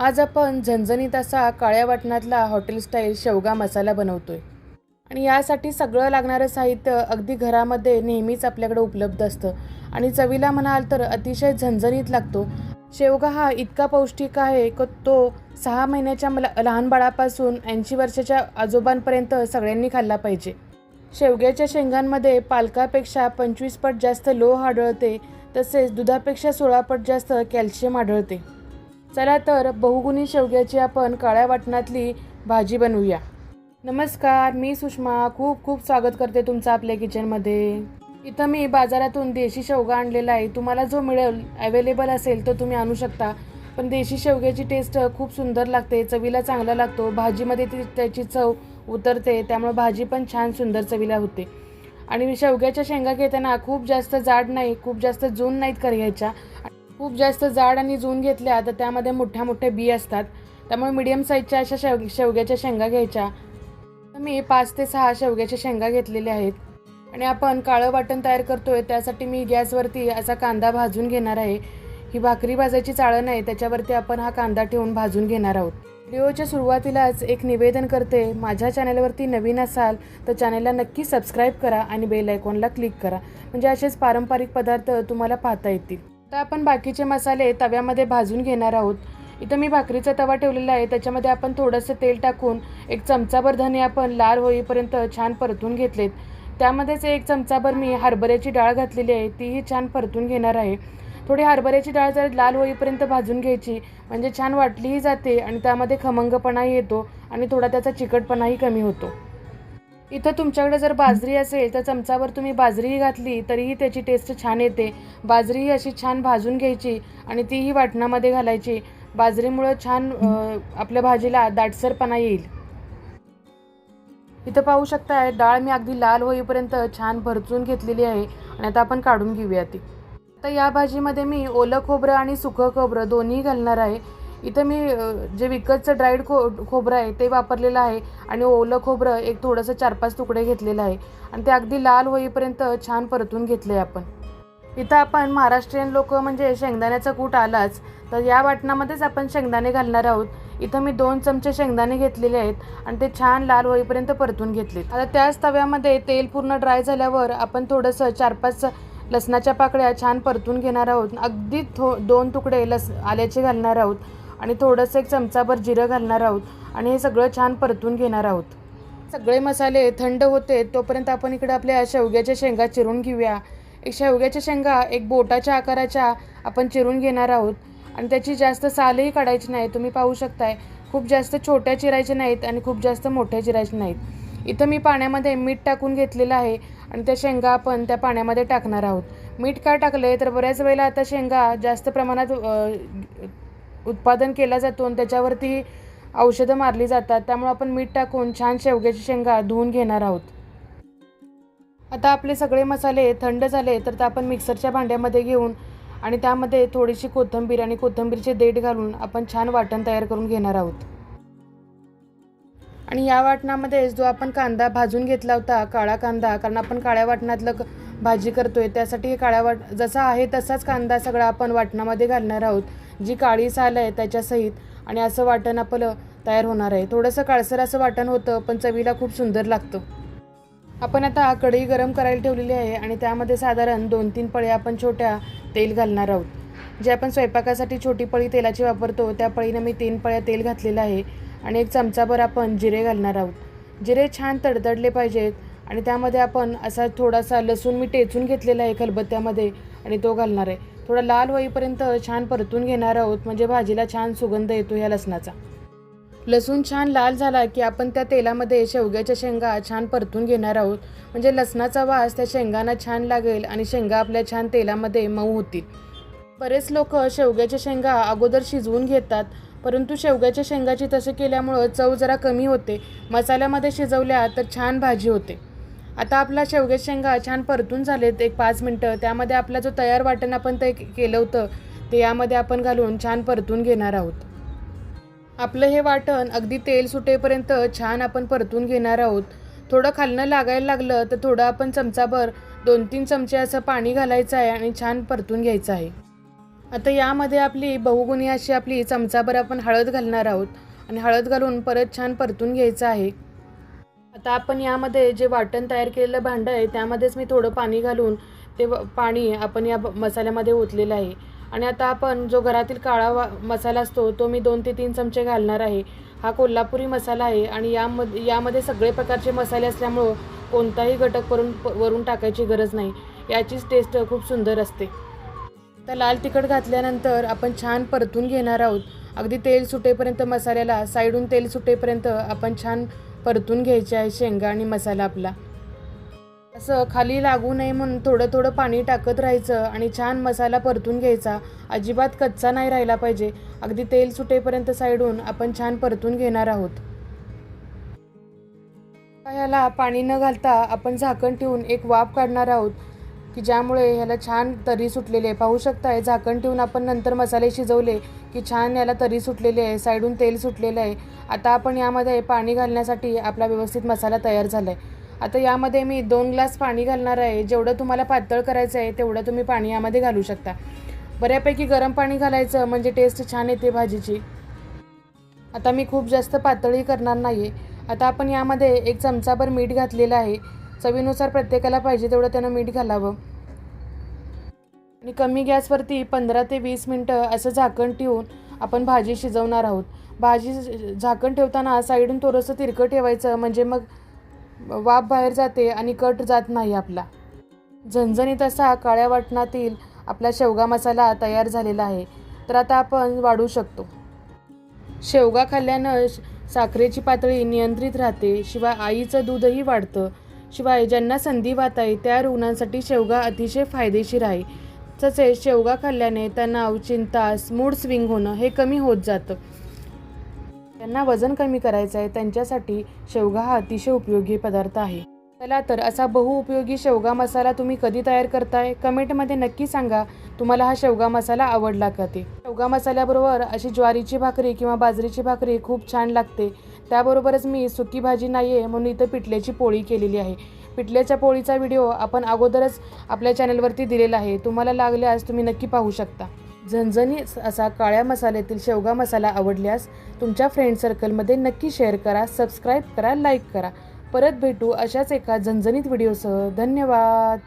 आज आपण झणझणीत असा काळ्या वाटणातला हॉटेल स्टाईल शेवगा मसाला बनवतोय. आणि यासाठी सगळं लागणारं साहित्य अगदी घरामध्ये नेहमीच आपल्याकडे उपलब्ध असतं. आणि चवीला म्हणाल तर अतिशय झणझणीत लागतो. शेवगा हा इतका पौष्टिक आहे की तो सहा महिन्याच्या मला लहान बाळापासून ऐंशी वर्षाच्या आजोबांपर्यंत सगळ्यांनी खाल्ला पाहिजे. शेवग्याच्या शेंगांमध्ये पालकापेक्षा पंचवीस पट जास्त लोह आढळते तसेच दुधापेक्षा सोळा पट जास्त कॅल्शियम आढळते. चला तर बहुगुणी शेवग्याची आपण काळ्या वाटणातली भाजी बनवूया. नमस्कार मी सुषमा. खूप खूप स्वागत करते तुमचं आपल्या किचनमध्ये इथं मी बाजारातून देशी शेवगा आणलेला आहे. तुम्हाला जो मिळेल अवेलेबल असेल तो तुम्ही आणू शकता. पण देशी शेवग्याची टेस्ट खूप सुंदर लागते चवीला चांगला लागतो. भाजीमध्ये ती त्याची चव उतरते त्यामुळे भाजी पण छान सुंदर चवीला होते. आणि शेवग्याच्या शेंगा घेताना खूप जास्त जाड नाही खूप जास्त जून नाहीत कर घ्यायच्या. खूप जास्त जाड आणि जून घेतल्या तर त्यामध्ये मोठ्या मोठ्या बी असतात. त्यामुळे मिडियम साईजच्या अशा शेव शेवग्याच्या शेंगा घ्यायच्या. तर मी पाच ते सहा शेवग्याच्या शेंगा घेतलेल्या आहेत. आणि आपण काळं वाटण तयार करतोय त्यासाठी मी गॅसवरती असा कांदा भाजून घेणार आहे. ही भाकरी भाजायची चाळण आहे त्याच्यावरती आपण हा कांदा ठेवून भाजून घेणार आहोत. व्हिडिओच्या सुरुवातीलाच एक निवेदन करते माझ्या चॅनलवरती नवीन असाल तर चॅनलला नक्की सबस्क्राईब करा आणि बेल आयकॉनला क्लिक करा. म्हणजे असेच पारंपरिक पदार्थ तुम्हाला पाहता येतील. आता आपण बाकीचे मसाले तव्यामध्ये भाजून घेणार आहोत. इथं मी भाकरीचा तवा ठेवलेला आहे. त्याच्यामध्ये आपण थोडंसं तेल टाकून एक चमचाभर धने आपण लाल होईपर्यंत छान परतून घेतलेत. त्यामध्येच एक चमचाभर मी हरभऱ्याची डाळ घातलेली आहे. तीही छान परतून घेणार आहे. थोडी हरभऱ्याची डाळ जर लाल होईपर्यंत भाजून घ्यायची म्हणजे छान वाटलीही जाते आणि त्यामध्ये खमंगपणाही येतो आणि थोडा त्याचा चिकटपणाही कमी होतो. इथं तुमच्याकडे जर बाजरी असेल तर चमचावर तुम्ही बाजरीही घातली तरीही त्याची टेस्ट छान येते. बाजरीही अशी छान भाजून घ्यायची आणि तीही वाटणामध्ये घालायची. बाजरीमुळं छान आपल्या भाजीला दाटसरपणा येईल. इथं पाहू शकताय डाळ मी अगदी लाल होईपर्यंत छान भरचून घेतलेली आहे आणि आता आपण काढून घेऊया ती. आता या भाजीमध्ये मी ओलं खोबरं आणि सुकं खोबरं दोन्ही घालणार आहे. इथं मी जे विकतचं ड्राईड खो खोबरं आहे ते वापरलेलं आहे. आणि ओलं खोबरं एक थोडंसं चार पाच तुकडे घेतलेलं आहे. आणि ते अगदी लाल होईपर्यंत छान परतून घेतलं आहे आपण. इथं आपण महाराष्ट्रीयन लोक म्हणजे शेंगदाण्याचा कूट आलाच तर या वाटणामध्येच आपण शेंगदाणे घालणार आहोत. इथं मी दोन चमचे शेंगदाणे घेतलेले आहेत आणि ते छान लाल होईपर्यंत परतून घेतले आता त्याच तव्यामध्ये तेल पूर्ण ड्राय झाल्यावर आपण थोडंसं चार पाच लसणाच्या पाकळ्या छान परतून घेणार आहोत. अगदी थो दोन तुकडे लस आल्याचे घालणार आहोत. आणि थोडंसं एक चमचाभर जिरं घालणार आहोत आणि हे सगळं छान परतून घेणार आहोत. सगळे मसाले थंड होते तोपर्यंत आपण इकडे आपल्या शेवग्याच्या शेंगा चिरून घेऊया. एक शेवग्याच्या शेंगा एक बोटाच्या आकाराच्या आपण चिरून घेणार आहोत. आणि त्याची जास्त सालही काढायची नाही तुम्ही पाहू शकताय. खूप जास्त छोट्या चिरायच्या नाहीत आणि खूप जास्त मोठ्या चिरायच्या नाहीत. इथं मी पाण्यामध्ये मीठ टाकून घेतलेलं आहे आणि त्या शेंगा आपण त्या पाण्यामध्ये टाकणार आहोत. मीठ का टाकलं तर बऱ्याच वेळेला आता शेंगा जास्त प्रमाणात उत्पादन केला जातो आणि त्याच्यावरती औषधं मारली जातात. त्यामुळे आपण मीठ टाकून छान शेवग्याची शेंगा धुवून घेणार आहोत. आता आपले सगळे मसाले थंड झाले तर ते आपण मिक्सरच्या भांड्यामध्ये घेऊन आणि त्यामध्ये थोडीशी कोथिंबीर आणि कोथंबीरचे देठ घालून आपण छान वाटण तयार करून घेणार आहोत. आणि या वाटणामध्ये जो आपण कांदा भाजून घेतला होता काळा कांदा कारण आपण काळ्या वाटणातलं भाजी करतोय त्यासाठी हे काळ्या वाट जसा आहे तसाच कांदा सगळा आपण वाटणामध्ये घालणार आहोत. जी काळी साल आहे त्याच्यासहित आणि असं वाटण आपलं तयार होणार आहे. थोडंसं काळसर असं वाटण होतं पण चवीला खूप सुंदर लागतं. आपण आता कढई गरम करायला ठेवलेली आहे आणि त्यामध्ये साधारण दोन तीन पळ्या आपण छोट्या तेल घालणार आहोत. जे आपण स्वयंपाकासाठी छोटी पळी तेलाची वापरतो त्या पळीनं मी तीन पळ्या तेल घातलेलं आहे आणि एक चमचाभर आपण जिरे घालणार आहोत. जिरे छान तडतडले पाहिजेत आणि त्यामध्ये आपण असा थोडासा लसूण मी टेचून घेतलेला आहे खलबत्त्यामध्ये आणि तो घालणार आहे. थोडा लाल होईपर्यंत छान परतून घेणार आहोत. म्हणजे भाजीला छान सुगंध येतो ह्या लसणाचा. लसूण छान लाल झाला की आपण त्या तेलामध्ये शेवग्याच्या शेंगा छान परतून घेणार आहोत. म्हणजे लसणाचा वास त्या शेंगांना छान लागेल आणि शेंगा आपल्या छान तेलामध्ये मऊ होतील. बरेच लोक शेवग्याच्या शेंगा अगोदर शिजवून घेतात परंतु शेवग्याच्या शेंगाची तसे केल्यामुळं चव जरा कमी होते. मसाल्यामध्ये शिजवल्या तर छान भाजी होते. आता आपला शेवग्यात शेंगा छान परतून झालेत एक पाच मिनटं. त्यामध्ये आपला जो तयार वाटण आपण ते केलं होतं ते यामध्ये आपण घालून छान परतून घेणार आहोत. आपलं हे वाटण अगदी तेल सुटेपर्यंत छान आपण परतून घेणार आहोत. थोडं खालणं लागायला लागलं तर थोडं आपण चमचाभर दोन तीन चमचे असं पाणी घालायचं आहे आणि छान परतून घ्यायचं आहे. आता यामध्ये आपली बहुगुणी अशी आपली चमचाभर आपण हळद घालणार आहोत. आणि हळद घालून परत छान परतून घ्यायचं आहे. आता आपण यामध्ये जे वाटण तयार केलेलं भांडं आहे त्यामध्येच मी थोडं पाणी घालून ते व- पाणी आपण या मसाल्यामध्ये ओतलेलं आहे. आणि आता आपण जो घरातील काळा वा मसाला असतो तो मी दोन ते तीन चमचे घालणार आहे. हा कोल्हापुरी मसाला आहे आणि यामध्ये यामध्ये सगळे प्रकारचे मसाले असल्यामुळं कोणताही घटक वरून वरून टाकायची गरज नाही. याचीच टेस्ट खूप सुंदर असते. आता लाल तिखट घातल्यानंतर आपण छान परतून घेणार आहोत. अगदी तेल सुटेपर्यंत मसाल्याला साईडून तेल सुटेपर्यंत आपण छान परतून घ्यायचे आहे शेंगा आणि मसाला आपला. असं खाली लागू नये म्हणून थोडं थोडं पाणी टाकत राहायचं आणि छान मसाला परतून घ्यायचा. अजिबात कच्चा नाही राहिला पाहिजे. अगदी तेल सुटेपर्यंत साईडून आपण छान परतून घेणार आहोत. ह्याला पाणी न घालता आपण झाकण ठेवून एक वाफ काढणार आहोत. की ज्यामुळे ह्याला छान तरी सुटलेली आहे. पाहू शकताय झाकण ठेवून आपण नंतर मसाले शिजवले की छान याला तरी सुटलेली आहे. साईडून तेल सुटलेलं आहे. आता आपण यामध्ये पाणी घालण्यासाठी आपला व्यवस्थित मसाला तयार झाला आहे आता यामध्ये मी दोन ग्लास पाणी घालणार आहे. जेवढं तुम्हाला पातळ करायचं आहे तेवढं तुम्ही पाणी यामध्ये घालू शकता. बऱ्यापैकी गरम पाणी घालायचं म्हणजे टेस्ट छान येते भाजीची. आता मी खूप जास्त पातळी करणार नाही आहे आता आपण यामध्ये एक चमचाभर मीठ घातलेलं आहे. चवीनुसार प्रत्येकाला पाहिजे तेवढं त्यानं मीठ घालावं. आणि कमी गॅसवरती पंधरा ते वीस मिनटं असं झाकण ठेवून आपण भाजी शिजवणार आहोत. भाजी झाकण ठेवताना साईडून थोडंसं तिरकं ठेवायचं म्हणजे मग वाफ बाहेर जाते आणि कट जात नाही आपला. झणझणीत असा काळ्या वाटणातील आपला शेवगा मसाला तयार झालेला आहे. तर आता आपण वाढू शकतो. शेवगा खाल्ल्यानं साखरेची पातळी नियंत्रित राहते शिवाय आईचं दूधही वाढतं. शिवाय ज्यांना संधिवात आहे त्या रुग्णांसाठी शेवगा अतिशय फायदेशीर आहे. तसेच शेवगा खाल्ल्याने तणाव चिंता मूड स्विंग होणं हे कमी होत जातं. त्यांना वजन कमी करायचं आहे त्यांच्यासाठी शेवगा हा अतिशय उपयोगी पदार्थ आहे. चला तर असा बहुउपयोगी शेवगा मसाला तुम्ही कधी तयार करताय? कमेंटमध्ये नक्की सांगा. तुम्हाला हा शेवगा मसाला आवडला का ते? शेवगा मसाल्याबरोबर अशी ज्वारीची भाकरी किंवा बाजरीची भाकरी खूप छान लागते. त्याबरोबरच मी सुकी भाजी नाही आहे म्हणून इथं पिठल्याची पोळी केलेली आहे. पिठल्याच्या पोळीचा व्हिडिओ आपण अगोदरच आपल्या चॅनलवरती दिलेला आहे. तुम्हाला लागल्यास तुम्ही नक्की पाहू शकता. झणझणी असा काळ्या मसाल्यातील शेवगा मसाला आवडल्यास तुमच्या फ्रेंड सर्कलमध्ये नक्की शेअर करा सबस्क्राईब करा लाईक करा. परत भेटू अशाच एका झणझणीत व्हिडिओसह धन्यवाद.